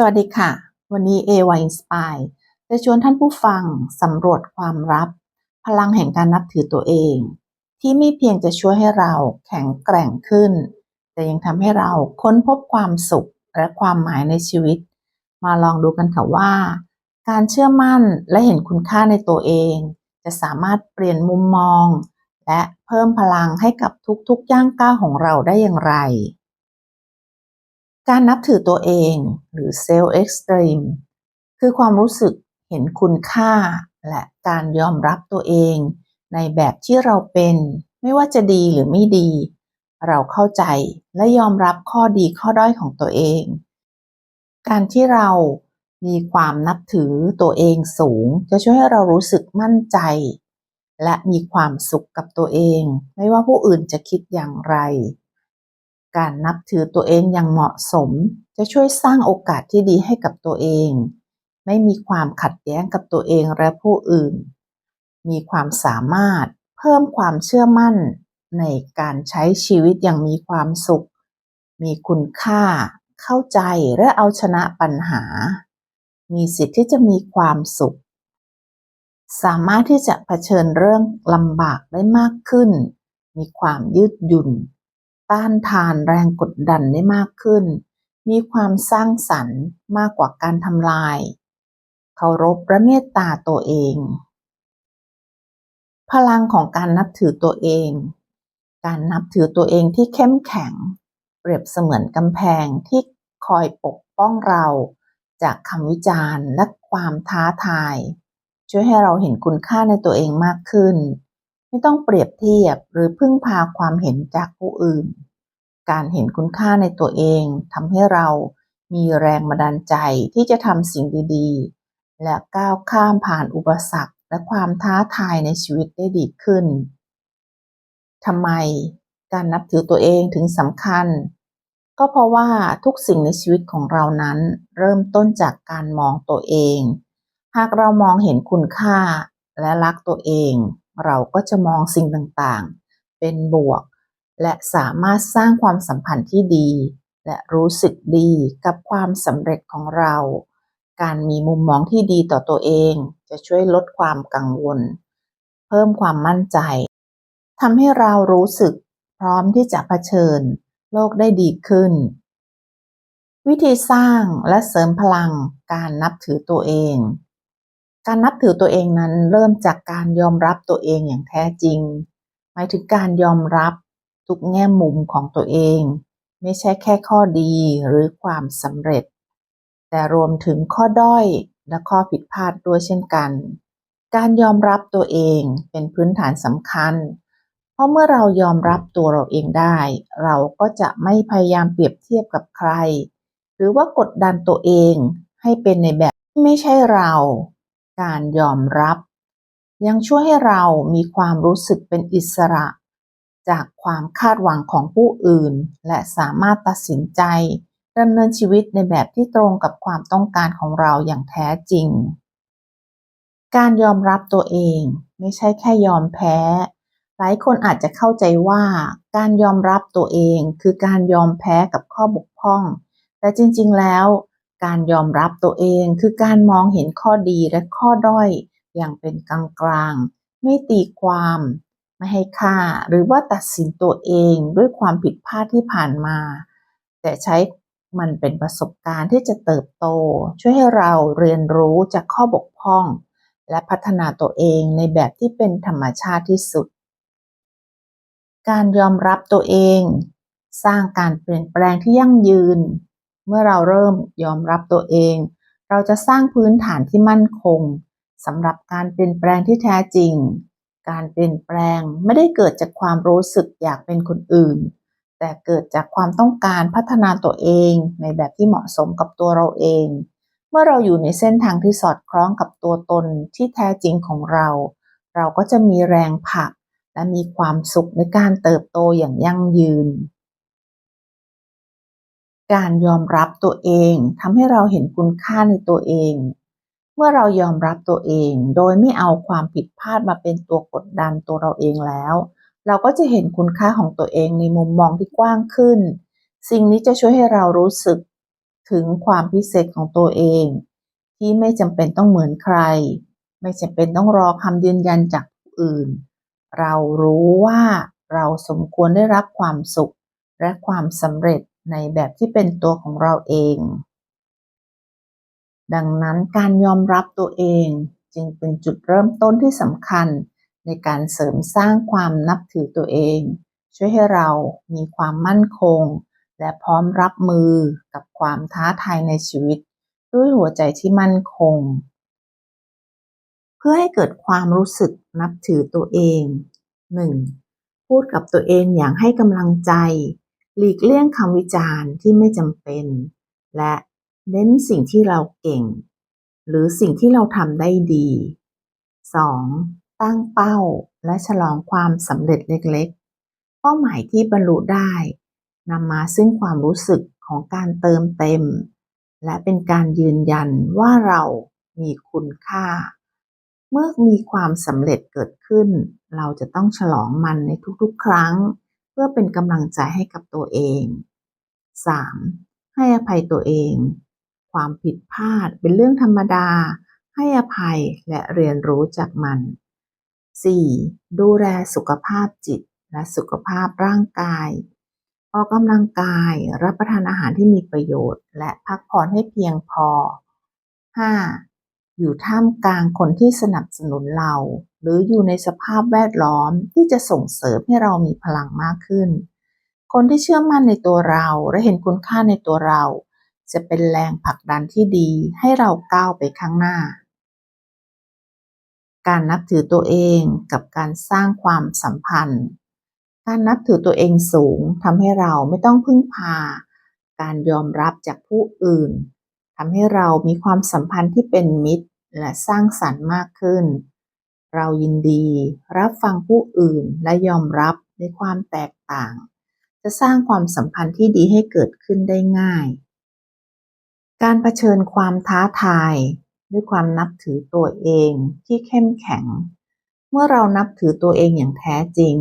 สวัสดีค่ะ วันนี้ AY Inspire จะชวนท่านผู้ฟังสำรวจความลับ พลังแห่งการนับถือตัวเอง ที่ไม่เพียงจะช่วยให้เราแข็งแกร่งขึ้น แต่ยังทำให้เราค้นพบความสุขและความหมายในชีวิต มาลองดูกันค่ะว่า การเชื่อมั่นและเห็นคุณค่าในตัวเอง จะสามารถเปลี่ยนมุมมอง และเพิ่มพลังให้กับทุกๆย่างก้าวของเราได้อย่างไร การนับถือตัวเองหรือ self esteem คือความรู้สึกเห็นคุณค่า และการยอมรับตัวเอง ในแบบที่เราเป็น ไม่ว่าจะดีหรือไม่ดี เราเข้าใจและยอมรับข้อดีข้อด้อยของตัวเอง การที่เรามีความนับถือตัวเองสูง จะช่วยให้เรารู้สึกมั่นใจ และมีความสุขกับตัวเอง ไม่ว่าผู้อื่นจะคิดอย่างไร การนับถือตัวเองอย่างเหมาะสม จะช่วยสร้างโอกาสที่ดีให้กับตัวเอง ไม่มีความขัดแย้งกับตัวเองและผู้อื่น มีความสามารถเพิ่มความเชื่อมั่นในการใช้ชีวิตอย่างมีความสุข มีคุณค่า เข้าใจและเอาชนะปัญหา มีสิทธิ์ที่จะมีความสุข สามารถที่จะเผชิญเรื่องลำบากได้มากขึ้น มีความยืดหยุ่น ต้านทานแรงกดดันได้มากขึ้น มีความสร้างสรรค์มากกว่าการทำลาย เคารพและเมตตาตัวเอง พลังของการนับถือตัวเอง การนับถือตัวเองที่เข้มแข็ง เปรียบเสมือนกำแพงที่คอยปกป้องเราจากคำวิจารณ์และความท้าทาย ช่วยให้เราเห็นคุณค่าในตัวเองมากขึ้น ไม่ต้องเปรียบเทียบหรือพึ่งพาความเห็นจากผู้อื่น การเห็นคุณค่าในตัวเองทำให้เรามีแรงบันดาลใจที่จะทำสิ่งดีๆ และก้าวข้ามผ่านอุปสรรคและความท้าทายในชีวิตได้ดีขึ้นทำไมการนับถือตัวเองถึงสำคัญ ก็เพราะว่าทุกสิ่งในชีวิตของเรานั้นเริ่มต้นจากการมองตัวเอง หากเรามองเห็นคุณค่าและรักตัวเอง เราก็จะมองสิ่งต่างๆ เป็นบวก และสามารถสร้างความสัมพันธ์ที่ดี และรู้สึกดีกับความสำเร็จของเรา การมีมุมมองที่ดีต่อตัวเอง จะช่วยลดความกังวล เพิ่มความมั่นใจทำให้เรารู้สึกพร้อมที่จะเผชิญโลกได้ดีขึ้น วิธีสร้างและเสริมพลังการนับถือตัวเอง การนับถือตัวเองนั้นเริ่มจากการยอมรับตัวเองอย่างแท้จริง หมายถึงการยอมรับทุกแง่มุมของตัวเอง ไม่ใช่แค่ข้อดีหรือความสำเร็จ แต่รวมถึงข้อด้อยและข้อผิดพลาดด้วยเช่นกัน การยอมรับตัวเองเป็นพื้นฐานสำคัญ เพราะเมื่อเรายอมรับตัวเราเองได้ เราก็จะไม่พยายามเปรียบเทียบกับใคร หรือว่ากดดันตัวเองให้เป็นในแบบที่ไม่ใช่เรา การยอมรับ ยังช่วยให้เรามีความรู้สึกเป็นอิสระ จากความคาดหวังของผู้อื่น และสามารถตัดสินใจดำเนินชีวิตในแบบที่ตรงกับความต้องการของเราอย่างแท้จริง การยอมรับตัวเองไม่ใช่แค่ยอมแพ้ หลายคนอาจจะเข้าใจว่า การยอมรับตัวเองคือการยอมแพ้กับข้อบกพร่อง แต่จริงๆแล้ว การยอมรับตัวเองคือการมองเห็นข้อดีและข้อด้อยอย่างเป็นกลางๆไม่ตีความ ไม่ให้ค่า หรือว่าตัดสินตัวเองด้วยความผิดพลาดที่ผ่านมา แต่ใช้มันเป็นประสบการณ์ที่จะเติบโต ช่วยให้เราเรียนรู้จากข้อบกพร่อง และพัฒนาตัวเองในแบบที่เป็นธรรมชาติที่สุด การยอมรับตัวเอง สร้างการเปลี่ยนแปลงที่ยั่งยืน เมื่อเราเริ่มยอมรับตัวเอง เราจะสร้างพื้นฐานที่มั่นคงสำหรับการเปลี่ยนแปลงที่แท้จริง การเปลี่ยนแปลงไม่ได้เกิดจากความรู้สึกอยากเป็นคนอื่น แต่เกิดจากความต้องการพัฒนาตัวเองในแบบที่เหมาะสมกับตัวเราเอง เมื่อเราอยู่ในเส้นทางที่สอดคล้องกับตัวตนที่แท้จริงของเรา เราก็จะมีแรงผลักและมีความสุขในการเติบโตอย่างยั่งยืน การยอมรับตัวเองทำให้เราเห็นคุณค่าในตัวเอง เมื่อเรายอมรับตัวเอง โดยไม่เอาความผิดพลาดมาเป็นตัวกดดันตัวเราเองแล้ว เราก็จะเห็นคุณค่าของตัวเองในมุมมองที่กว้างขึ้น สิ่งนี้จะช่วยให้เรารู้สึกถึงความพิเศษของตัวเอง ที่ไม่จำเป็นต้องเหมือนใคร ไม่จำเป็นต้องรอคำยืนยันจากผู้อื่น เรารู้ว่าเราสมควรได้รับความสุขและความสำเร็จ ในแบบที่เป็นตัวของเราเอง ดังนั้นการยอมรับตัวเองจึงเป็นจุดเริ่มต้นที่สำคัญในการเสริมสร้างความนับถือตัวเอง ช่วยให้เรามีความมั่นคง และพร้อมรับมือกับความท้าทายในชีวิต ด้วยหัวใจที่มั่นคง เพื่อให้เกิดความรู้สึกนับถือตัวเอง 1. พูดกับตัวเองอย่างให้กำลังใจ หลีกเลี่ยงคำวิจารณ์ที่ไม่จำเป็น และเน้นสิ่งที่เราเก่ง หรือสิ่งที่เราทำได้ดี 2. ตั้งเป้าและฉลองความสำเร็จเล็กๆ เป้าหมายที่บรรลุได้นำมาซึ่งความรู้สึกของการเติมเต็ม และเป็นการยืนยันว่าเรามีคุณค่า เมื่อมีความสำเร็จเกิดขึ้น เราจะต้องฉลองมันในทุกๆ ครั้ง พื่อเป็นกำลังใจให้กับตัวเอง 3. ให้อภัยตัวเอง ความผิดพลาดเป็นเรื่องธรรมดา ให้อภัยและเรียนรู้จากมัน 4. ดูแลสุขภาพจิตและสุขภาพร่างกาย ออกกำลังกาย รับประทานอาหารที่มีประโยชน์ และพักผ่อนให้เพียงพอ 5. อยู่ท่ามกลางคนที่สนับสนุนเรา หรืออยู่ในสภาพแวดล้อมที่จะส่งเสริมให้เรามีพลังมากขึ้น คนที่เชื่อมั่นในตัวเราและเห็นคุณค่าในตัวเรา จะเป็นแรงผลักดันที่ดีให้เราก้าวไปข้างหน้า การนับถือตัวเองกับการสร้างความสัมพันธ์ การนับถือตัวเองสูงทำให้เราไม่ต้องพึ่งพา การยอมรับจากผู้อื่นทำให้เรามีความสัมพันธ์ที่เป็นมิตรและสร้างสรรค์มากขึ้น เรายินดี รับฟังผู้อื่นและยอมรับในความแตกต่าง จะสร้างความสัมพันธ์ที่ดีให้เกิดขึ้นได้ง่าย การเผชิญความท้าทาย ด้วยความนับถือตัวเองที่เข้มแข็ง เมื่อเรานับถือตัวเองอย่างแท้จริง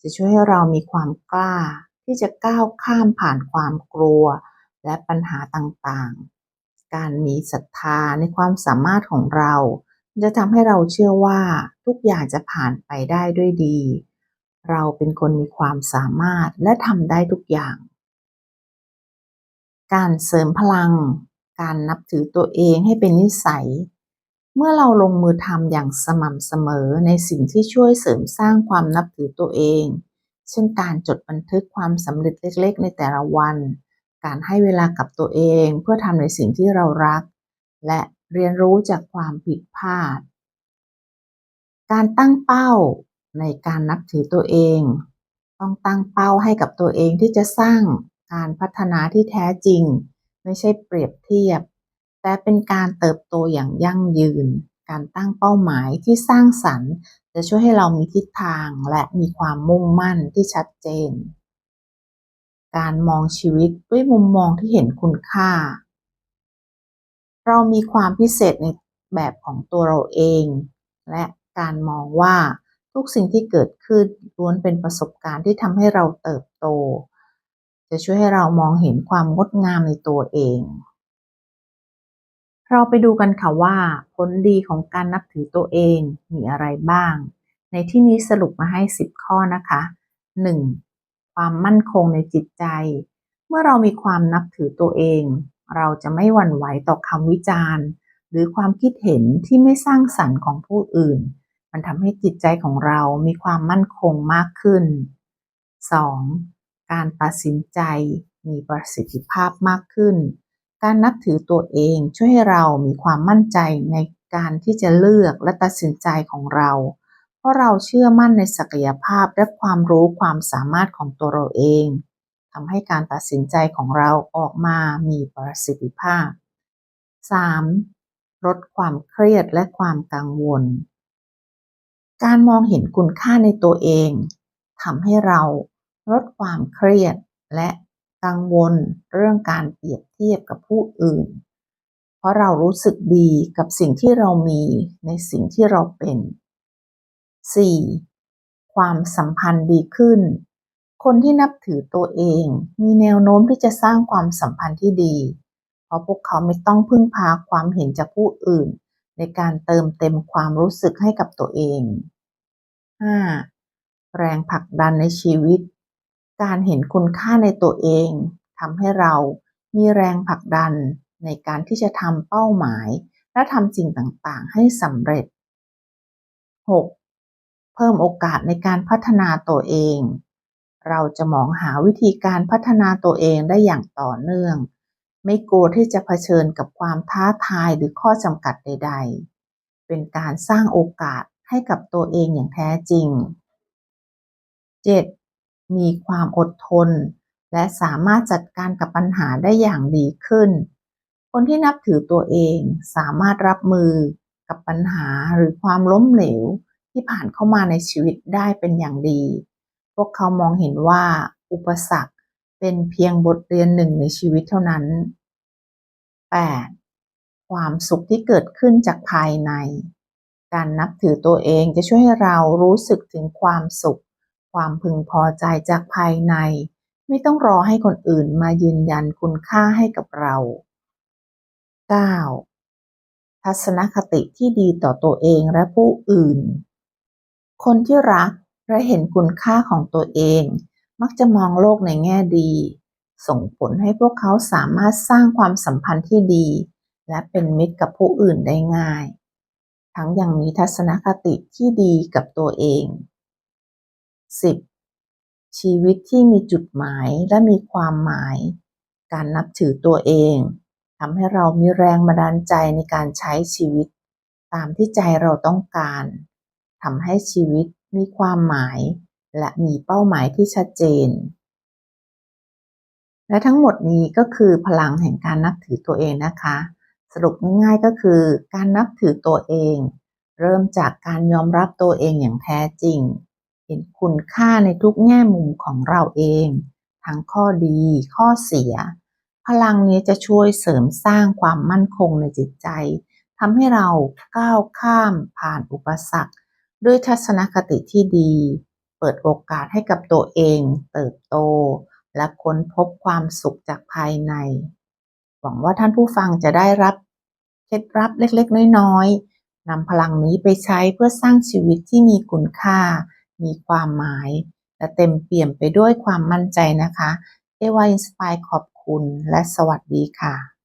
จะช่วยให้เรามีความกล้า ที่จะก้าวข้ามผ่านความกลัว และปัญหาต่างๆ การมีศรัทธาในความสามารถของเรา จะทำให้เราเชื่อว่าทุกอย่างจะผ่านไปได้ด้วยดี เราเป็นคนมีความสามารถและทำได้ทุกอย่าง การเสริมพลัง การนับถือตัวเองให้เป็นนิสัย เมื่อเราลงมือทำอย่างสม่ำเสมอในสิ่งที่ช่วยเสริมสร้างความนับถือตัวเอง เช่นการจดบันทึกความสำเร็จเล็กๆ ในแต่ละวัน การให้เวลากับตัวเองเพื่อทำในสิ่งที่เรารัก และ เรียนรู้จากความผิดพลาด การตั้งเป้าในการนับถือตัวเอง ต้องตั้งเป้าให้กับตัวเองที่จะสร้างการพัฒนาที่แท้จริง ไม่ใช่เปรียบเทียบ แต่เป็นการเติบโตอย่างยั่งยืน การตั้งเป้าหมายที่สร้างสรรค์ จะช่วยให้เรามีทิศทางและมีความมุ่งมั่นที่ชัดเจน การมองชีวิตด้วยมุมมองที่เห็นคุณค่า เรามีความพิเศษในแบบของตัวเราเอง และการมองว่าทุกสิ่งที่เกิดขึ้นล้วนเป็นประสบการณ์ที่ทำให้เราเติบโต จะช่วยให้เรามองเห็นความงดงามในตัวเอง เราไปดูกันค่ะว่า ผลดีของการนับถือตัวเองมีอะไรบ้าง ในที่นี้สรุปมาให้ 10 ข้อนะคะ 1. ความมั่นคงในจิตใจ เมื่อเรามีความนับถือตัวเอง เราจะไม่หวั่นไหวต่อคำวิจารณ์ หรือความคิดเห็นที่ไม่สร้างสรรค์ของผู้อื่น มันทำให้จิตใจของเรามีความมั่นคงมากขึ้น 2. การตัดสินใจมีประสิทธิภาพมากขึ้น การนับถือตัวเองช่วยให้เรามีความมั่นใจในการที่จะเลือกและตัดสินใจของเรา เพราะเราเชื่อมั่นในศักยภาพและความรู้ความสามารถของตัวเราเอง ทำให้การตัดสินใจของเราออกมามีประสิทธิภาพ 3. ลดความเครียดและความกังวล การมองเห็นคุณค่าในตัวเองทำให้เราลดความเครียดและกังวลเรื่องการเปรียบเทียบกับผู้อื่น เพราะเรารู้สึกดีกับสิ่งที่เรามีในสิ่งที่เราเป็น 4. ความสัมพันธ์ดีขึ้น คนที่นับถือตัวเอง มีแนวโน้มที่จะสร้างความสัมพันธ์ที่ดี เพราะพวกเขาไม่ต้องพึ่งพาความเห็นจากผู้อื่น ในการเติมเต็มความรู้สึกให้กับตัวเอง 5. แรงผลักดันในชีวิต การเห็นคุณค่าในตัวเองทำให้เรามีแรงผลักดันในการที่จะทำเป้าหมาย และทำสิ่งต่างๆ ให้สำเร็จ 6. เพิ่มโอกาสในการพัฒนาตัวเอง เราจะมองหาวิธีการพัฒนาตัวเองได้อย่างต่อเนื่อง ไม่กลัวที่จะเผชิญกับความท้าทายหรือข้อจำกัดใด ๆ เป็นการสร้างโอกาสให้กับตัวเองอย่างแท้จริง 7. มีความอดทน และสามารถจัดการกับปัญหาได้อย่างดีขึ้น คนที่นับถือตัวเองสามารถรับมือกับปัญหาหรือความล้มเหลวที่ผ่านเข้ามาในชีวิตได้เป็นอย่างดี พวกเขามองเห็นว่าอุปสรรคเป็นเพียงบทเรียนหนึ่งในชีวิตเท่านั้น 8. ความสุขที่เกิดขึ้นจากภายใน การนับถือตัวเองจะช่วยให้เรารู้สึกถึงความสุข ความพึงพอใจจากภายใน ไม่ต้องรอให้คนอื่นมายืนยันคุณค่าให้กับเรา 9. ทัศนคติที่ดีต่อตัวเองและผู้อื่น คนที่รัก และเห็นคุณค่าของตัวเอง มักจะมองโลกในแง่ดี ส่งผลให้พวกเขาสามารถสร้างความสัมพันธ์ที่ดี และเป็นมิตรกับผู้อื่นได้ง่าย ทั้งยังมีทัศนคติที่ดีกับตัวเอง 10. ชีวิตที่มีจุดหมายและมีความหมาย การนับถือตัวเองทำให้เรามีแรงบันดาลใจในการใช้ชีวิต ตามที่ใจเราต้องการทำให้ชีวิต มีความหมาย และมีเป้าหมายที่ชัดเจน และทั้งหมดนี้ก็คือพลังแห่งการนับถือตัวเองนะคะ สรุปง่ายๆก็คือการนับถือตัวเอง เริ่มจากการยอมรับตัวเองอย่างแท้จริง เห็นคุณค่าในทุกแง่มุมของเราเอง ทั้งข้อดี ข้อเสีย พลังนี้จะช่วยเสริมสร้างความมั่นคงในจิตใจทำให้เราก้าวข้ามผ่านอุปสรรค ด้วยทัศนคติที่ดี เปิดโอกาสให้กับตัวเอง เติบโต และค้นพบความสุขจากภายใน หวังว่าท่านผู้ฟังจะได้รับเคล็ดลับเล็กๆ น้อยๆนำพลังนี้ไปใช้เพื่อสร้างชีวิตที่มีคุณค่า มีความหมาย และเต็มเปี่ยมไปด้วยความมั่นใจนะคะ เอวาอินสปายขอบคุณและสวัสดีค่ะ